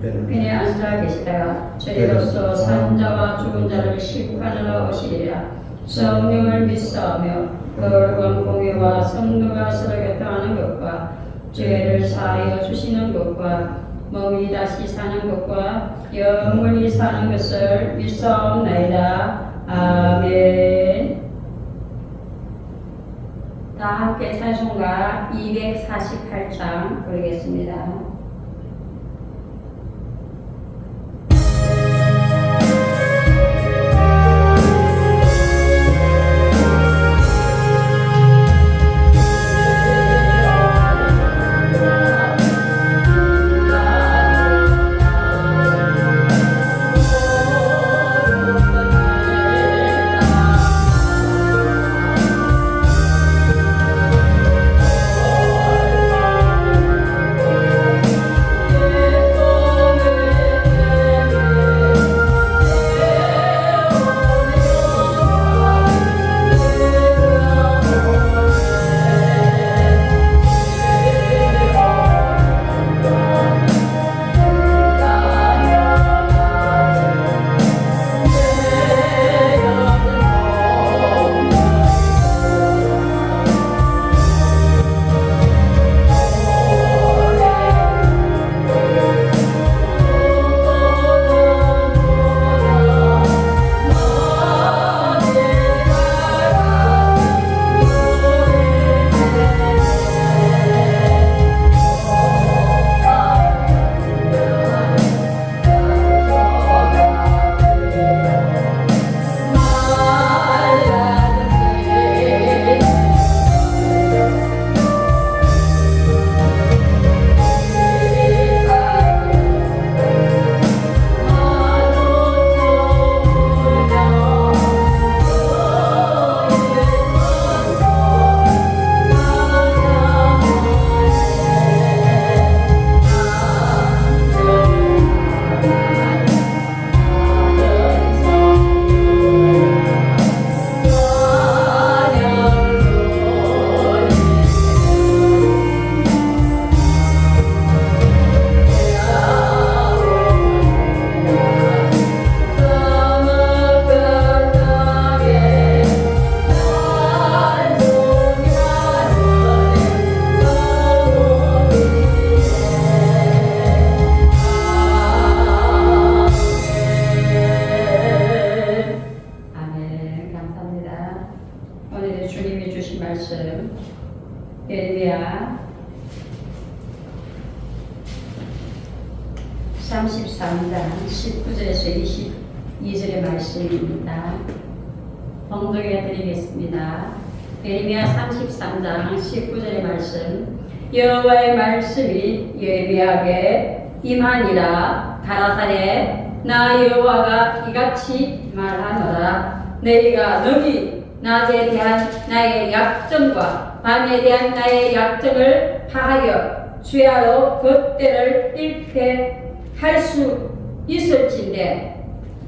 그에 앉아 계시다가 저리로서 산자와 죽은 자를 심판하러 오시리라. 성령을 믿사오며 거룩한 공예와 성도가 서로 교통하는 것과 죄를 사하여 주시는 것과 몸이 다시 사는 것과 영원히 사는 것을 믿사옵나이다. 아멘. 다 함께 찬송가 248장 부르겠습니다. 말씀입니다. 봉독해 드리겠습니다. 예레미야 33장 19절의 말씀 여호와의 말씀이 예레미야에게 임하니라 가라사대 나 여호와가 이같이 말하노라 너희가 너희 낮에 대한 나의 약점과 밤에 대한 나의 약점을 파하여 죄하로 그때를 잃게 할 수 있을진데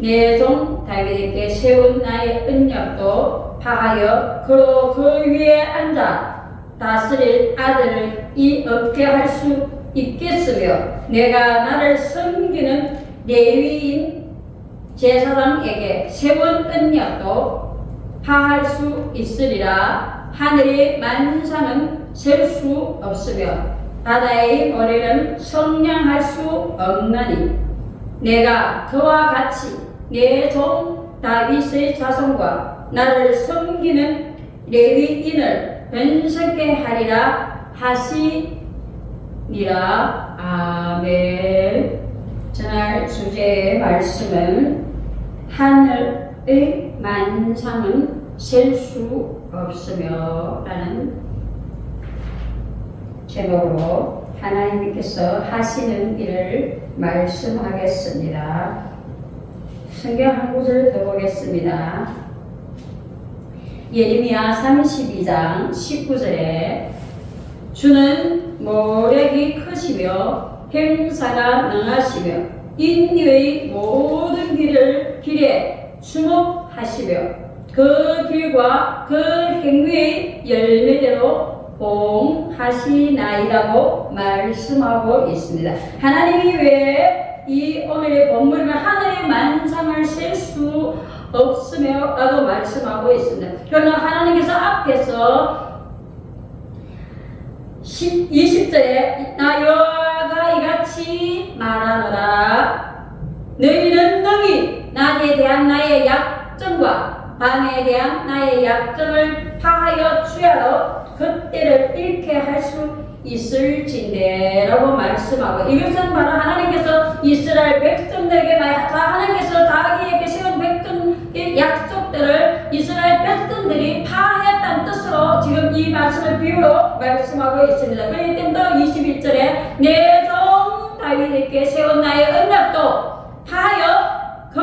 내 종 다윗에게 세운 나의 은약도 파하여 그로 그 위에 앉아 다스릴 아들을 이 없게 할 수 있겠으며 내가 나를 섬기는 레위인 제사장에게 세운 언약도 파할 수 있으리라. 하늘의 만사는 셀 수 없으며 바다의 모래는 성량할 수 없나니 내가 그와 같이 내 종 다윗의 자손과 나를 섬기는 레위인을 변석게 하리라 하시니라 아멘 전할 주제의 말씀은 하늘의 만상은 셀 수 없으며 라는 제목으로 하나님께서 하시는 일을 말씀하겠습니다. 성경 한 구절 더 보겠습니다. 예레미야 32장 19절에 주는 모력이 크시며 행사가 능하시며 인류의 모든 길을 길에 주목하시며 그 길과 그 행위의 열매대로 봉하시나이라고 말씀하고 있습니다. 하나님이 왜 이 오늘의 본문을 하늘의 만상을 셀 수 없으며 라고 말씀하고 있습니다. 그러나 하나님께서 앞에서 10, 20절에 나 여호와가 이같이 말하노라 너희는 능히 낮에 대한 나의 약점과 밤에 대한 나의 약점을 파하여 주야로 그때를 잃게 할 수 있을진데 라고 말씀하고 이것은 바로 하나님께서 이스라엘 백성들에게 하나님께서 자기에게 세운 백성의 약속들을 이스라엘 백성들이 파하였다는 뜻으로 지금 이 말씀을 비유로 말씀하고 있습니다. 그렇기 때문에 21절에 내 종 다윗에게 세운 나의 언약도 파하여 그,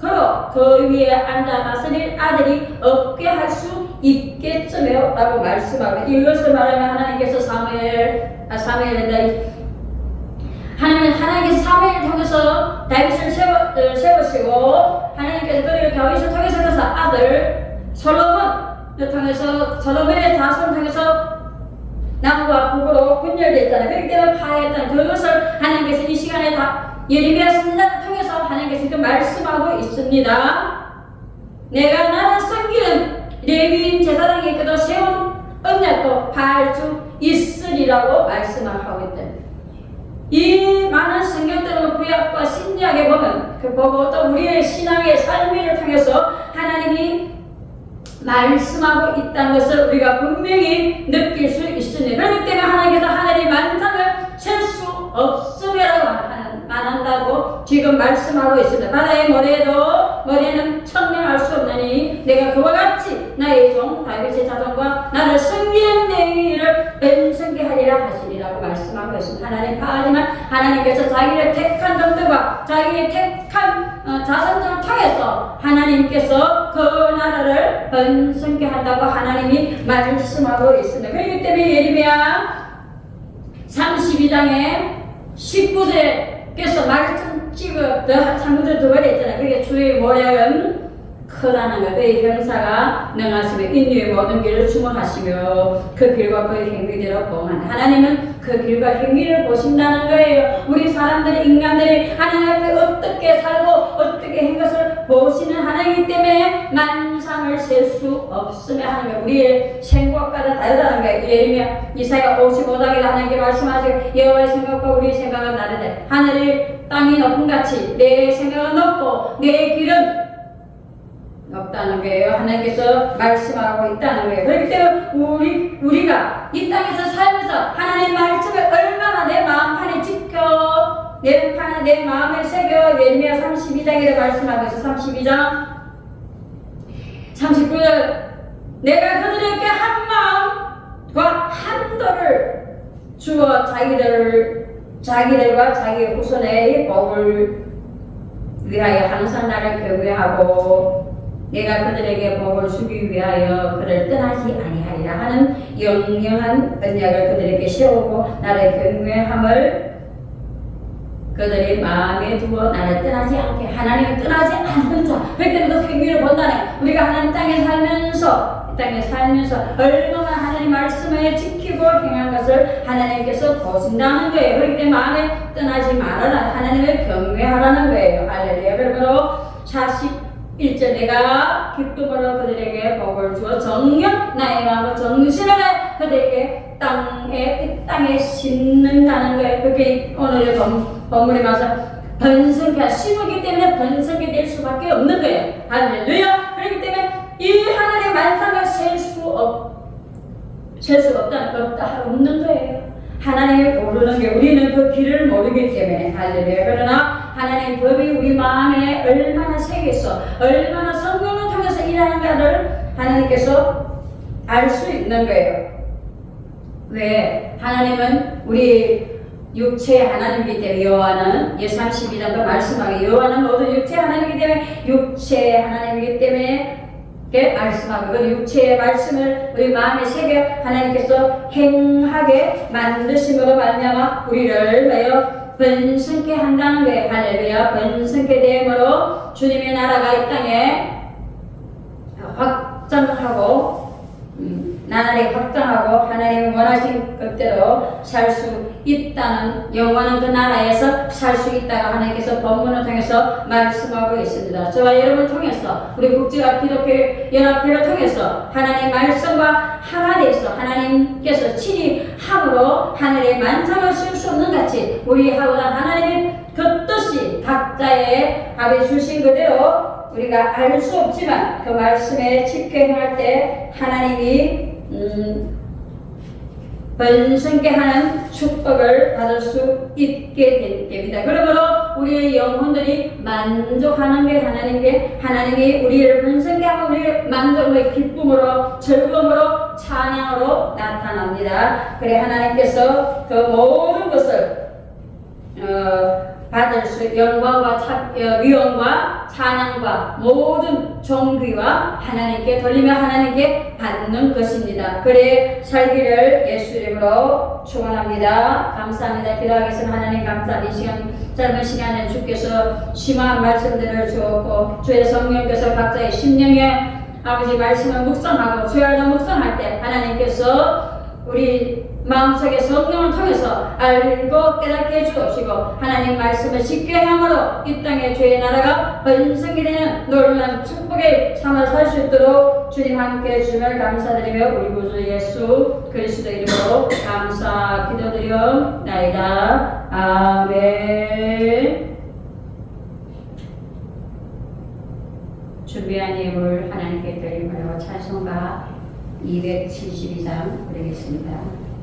그로 그 위에 앉아 다스릴 아들이 없게 할 수 있겠으며 라고 말씀하고 이것을 말하면 하나님께서 사무엘 아 사무엘인데 하나님은 하나님께서 사무엘을 통해서 다윗을 세워, 어, 세우시고 하나님께서 그리고 다윗을 통해서 그 아들 솔로몬을 통해서 자손을 통해서 남과 북으로 분열됐잖아요. 그렇기 때문에 파했던 그것을 하나님께서 이 시간에 다 예레미야 선지자를 통해서 하나님께서 지금 말씀하고 있습니다. 내가 나를 섬기는 레위인 제사장이 그도 세운 언약도 수 있으리라고 말씀을 하고 있다. 이 많은 성경들은 구약과 신약에 보면 그 보고 또 우리의 신앙의 삶을 통해서 하나님이 말씀하고 있다는 것을 우리가 분명히 느낄 수 있습니다. 그렇기 때문에 하나님께서 하나님의 만상을 셀 수 없으리라고 말한다고 지금 말씀하고 있습니다. 바다의 모래도 모래는 천명할 수 없나니 내가 그와 같이 나의 종 다윗의 자손과 나를 섬기는 내일을 번성게 하리라 하시리라고 말씀하고 있습니다. 하나님 하지만 하나님께서 자기를 택한 종들과 자기의 택한 어, 자손들을 통해서 하나님께서 그 나라를 번성게 한다고 하나님이 말씀하고 있습니다. 그렇기 때문에 예레미야 32장에 19절께서 말씀 찍어 더 참고들 두 번에 있잖아요. 그게 주의 모략은 크다는 것, 그의 형사가 능하시며 인류의 모든 길을 주문하시며 그 길과 그 행위대로 봉한 하나님은 그 길과 행위를 보신다는 거예요. 우리 사람들이 인간들이 하나님 앞에 어떻게 살고 어떻게 한 것을 보시는 하나님이기 때문에 만상을 셀 수 없으며 하나님 우리의 생각과는 다르다는 거예요. 예레미야 이사야 55장에 하나님께 말씀하시고 여호와의 생각과 우리의 생각은 다르다. 하늘이 땅이 높은 같이 내 생각은 높고 내 길은 없다는 거예요. 하나님께서 말씀하고 있다는 거예요. 그렇기 때문에 우리, 우리가 이 땅에서 살면서 하나님 말씀을 얼마나 내 마음판에 지켜, 내, 판, 내 마음에 새겨, 예레미야 32장에 말씀하고 있어. 32장. 39절. 내가 그들에게 한 마음과 한도를 주어 자기들을, 자기들과 자기 후손의 복을 위하여 항상 나를 경외하고 내가 그들에게 복을 주기 위하여 그를 떠나지 아니하리라 하는 영영한 언약을 그들에게 세우고 나를 경외함을 그들의 마음에 두어 나를 떠나지 않게 하나님을 떠나지 않는 자 그렇게 그 생기를 본다네? 우리가 하나님 땅에 살면서 이 땅에 살면서 얼마나 하나님 말씀을 지키고 행한 것을 하나님께서 보신다는 거예요. 그렇기 때문에 마음에 떠나지 말아라. 하나님을 경외하라는 거예요. 할렐루야. 그러므로 41절 내가 기쁨으로 그들에게 복을 주어 정녕 나의 마음을 정신을 해 그들에게 땅에 이 땅에 심는다는 거예요 그게 오늘의 본- 본문에 맞아 번성케 심으기 때문에 번성게 될 수밖에 없는 거예요 할렐루야. 그렇기 때문에 이 하늘의 만상을 셀수 없, 셀수 없다는 없다 없는 거예요. 하나님을 모르는 게 우리는 그 길을 모르기 때문에. 할렐루야. 그러나 하나님의 법이 우리 마음에 얼마나 새겨있어 얼마나 성경을 통해서 일하는가를 하나님께서 알 수 있는 거예요. 왜? 하나님은 우리 육체의 하나님이기 때문에 여호와는 예 32장도 말씀하게 여호와는 모든 육체 하나님이기 때문에 육체의 하나님이기 때문에 이렇게 말씀하고 그 육체의 말씀을 우리 마음에 새겨 하나님께서 행하게 만드심으로 말미암아 우리를 매여 번성케 한다는 거예요. 할렐루야. 번성케 되므로 주님의 나라가 이 땅에 확장하고 음, 나날이 확장하고 하나님이 원하신 것대로 살 수 있다는 영원한 그 나라에서 살 수 있다고 하나님께서 본문을 통해서 말씀하고 있습니다. 저와 여러분을 통해서 우리 국제와 기독교 연합회를 통해서 하나님 말씀과 하나 되어서 하나님께서 친히 함으로 하늘의 만상을 씌울 수 없는 같이 우리 하고는 하나님의 그 뜻이 각자의 아베 주신 그대로 우리가 알 수 없지만 그 말씀에 지켜 행할 때 하나님이 음, 번성케 하는 축복을 받을 수 있게 됩니다. 그러므로 우리의 영혼들이 만족하는 게 하나님께 하나님이 우리를 번성케 하고 우리를 만족의 기쁨으로 즐거움으로 찬양으로 나타납니다. 그래 하나님께서 그 모든 것을 어, 받을 수 영광과 차, 어, 위엄과 찬양과 모든 존귀와 하나님께 돌리며 하나님께 받는 것입니다. 그래 살기를 예수 이름으로 축원합니다. 감사합니다. 기도하겠습니다. 하나님 감사합니다. 이 시간 짧은 시간에 주께서 심한 말씀들을 주었고 주의 성령께서 각자의 심령에 아버지 말씀을 묵상하고 주야를 묵상할 때 하나님께서 우리 마음속에 성령을 통해서 알고 깨닫게 해주옵시고 하나님 말씀을 쉽게 향으로 이 땅에 주의 나라가 번성이 되는 놀라운 축복의 삶을 살수 있도록 주님 함께 해주심을 감사드리며 우리 구주 예수 그리스도 이름으로 감사 기도드리옵나이다 아멘 준비한 예물 하나님께 드리므로 찬송가 272장 드리겠습니다.